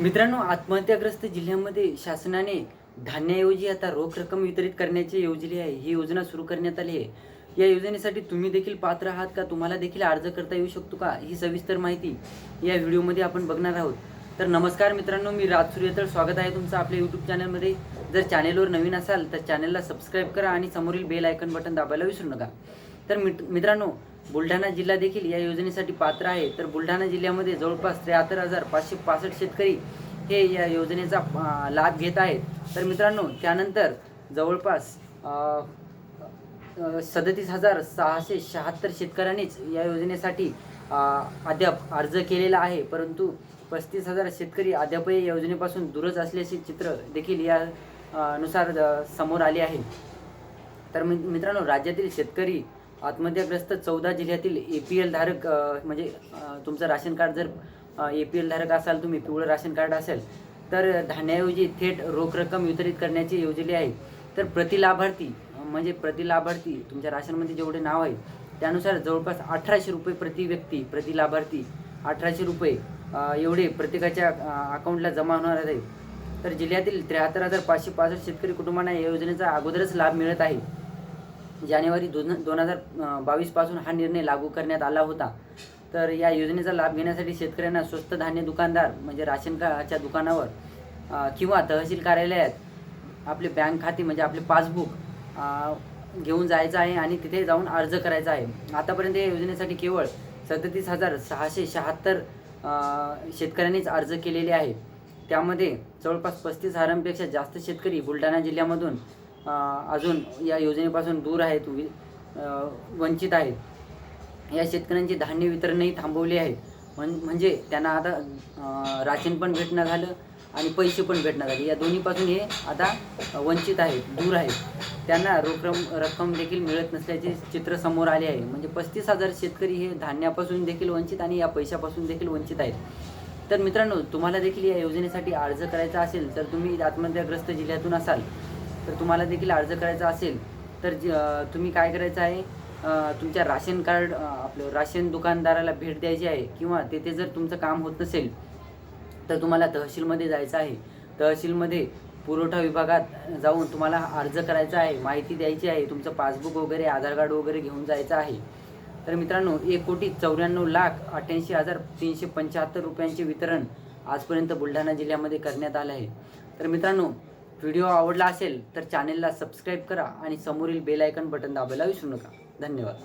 मित्रांनो आत्महत्याग्रस्त जिल्ह्यामध्ये शासनाने धान्याऐवजी आता रोख रक्कम वितरित करण्याची योजली आहे. ही योजना सुरू करण्यात आली आहे. या योजनेसाठी तुम्ही देखील पात्र आहात का? तुम्हाला देखील अर्ज करता येऊ शकतो का? ही सविस्तर माहिती या व्हिडिओमध्ये आपण बघणार आहोत. तर नमस्कार मित्रांनो मी राज सूर्यतळ. स्वागत आहे तुमचं आपल्या यूट्यूब चॅनलमध्ये जर चॅनेलवर नवीन असाल तर चॅनेलला सबस्क्राईब करा आणि समोरील बेल आयकन बटन दाबायला विसरू नका. तर मित्रांनो बुलढाणा जिल्हा देखील या योजनेसाठी पात्र आहे. तर बुलढाणा जिल्ह्यामध्ये जवळपास त्र्याहत्तर हजार पाचशे पासष्ट शेतकरी हे या योजनेचा लाभ घेत आहेत. तर मित्रांनो त्यानंतर जवळपास सदतीस हजार सहाशे शहात्तर शेतकऱ्यांनीच या योजनेसाठी अद्याप अर्ज केलेला आहे. परंतु पस्तीस हजार शेतकरी अद्यापही या योजनेपासून दूरच असल्याचे चित्र देखील या नुसार समोर आले आहे. तर मि- मित्रांनो राज्यातील शेतकरी आत्महत्याग्रस्त चौदा जिल्ह्यातील ए पी एल धारक म्हणजे तुमचं राशन कार्ड जर ए पी एल धारक असाल तुम्ही पिवळं राशन कार्ड असेल तर धान्याऐवजी थेट रोख रक्कम वितरित करण्याची योजली आहे. तर प्रति लाभार्थी म्हणजे प्रति लाभार्थी तुमच्या राशनमध्ये जेवढे नाव आहे त्यानुसार जवळपास अठराशे रुपये प्रति व्यक्ती प्रति लाभार्थी अठराशे रुपये एवढे प्रत्येकाच्या अकाउंटला जमा होणार आहे तर जिल्ह्यातील त्र्याहत्तर हजार पाचशे पासष्ट शेतकरी कुटुंबांना या योजनेचा अगोदरच लाभ मिळत आहे. जानेवारी दोन दोन हजार बावीसपासून हा निर्णय लागू करण्यात आला होता. तर या योजनेचा लाभ घेण्यासाठी शेतकऱ्यांना स्वस्त धान्य दुकानदार म्हणजे राशन कार्डच्या दुकानावर किंवा तहसील कार्यालयात आपले बँक खाते म्हणजे आपले पासबुक घेऊन जायचं आहे आणि तिथे जाऊन अर्ज करायचा आहे. आतापर्यंत या योजनेसाठी केवळ सदतीस हजार सहाशे शहात्तर शेतकऱ्यांनीच अर्ज केलेले आहे त्यामध्ये जवळपास पस्तीस हजारांपेक्षा जास्त शेतकरी बुलढाणा जिल्ह्यामधून अजून या योजनेपासून दूर आहेत वंचित आहेत. या शेतकऱ्यांचे धान्य वितरणही थांबवले आहे. म्हण म्हणजे त्यांना आता राशन पण भेटणं झालं आणि पैसे पण भेटणं झाले. या दोन्हीपासून हे आता वंचित आहेत दूर आहेत. त्यांना रोख रम- रक्कम देखील मिळत नसल्याचे चित्र समोर आले आहे. म्हणजे पस्तीस हजार शेतकरी हे धान्यापासून देखील वंचित आणि या पैशापासून देखील वंचित आहेत. तर मित्रांनो तुम्हाला देखील या योजनेसाठी अर्ज करायचा असेल तर तुम्ही आत्महत्याग्रस्त जिल्ह्यातून असाल. तर तुम्हाला देखील अर्ज करायचा असेल तर ज- तुम्ही काय करायचं आहे तुमच्या राशन कार्ड आपलं राशन दुकानदाराला भेट द्यायची आहे किंवा तेथे जर तुमचं काम होत नसेल तर तुम्हाला तहसीलमध्ये जायचं आहे. तहसीलमध्ये पुरवठा विभागात जाऊन तुम्हाला अर्ज करायचा आहे माहिती द्यायची आहे तुमचं पासबुक वगैरे आधार कार्ड वगैरे घेऊन जायचं आहे. तर मित्रांनो एक कोटी चौऱ्याण्णव लाख अठ्ठ्याऐंशी हजार तीनशे पंच्याहत्तर रुपयांचे वितरण आजपर्यंत बुलढाणा जिल्ह्यामध्ये करण्यात आलं आहे. तर मित्रांनो व्हिडिओ आवडला असेल तर चॅनेलला सबस्क्राईब करा आणि समोरील बेल आयकन बटन दाबायला विसरू नका. धन्यवाद.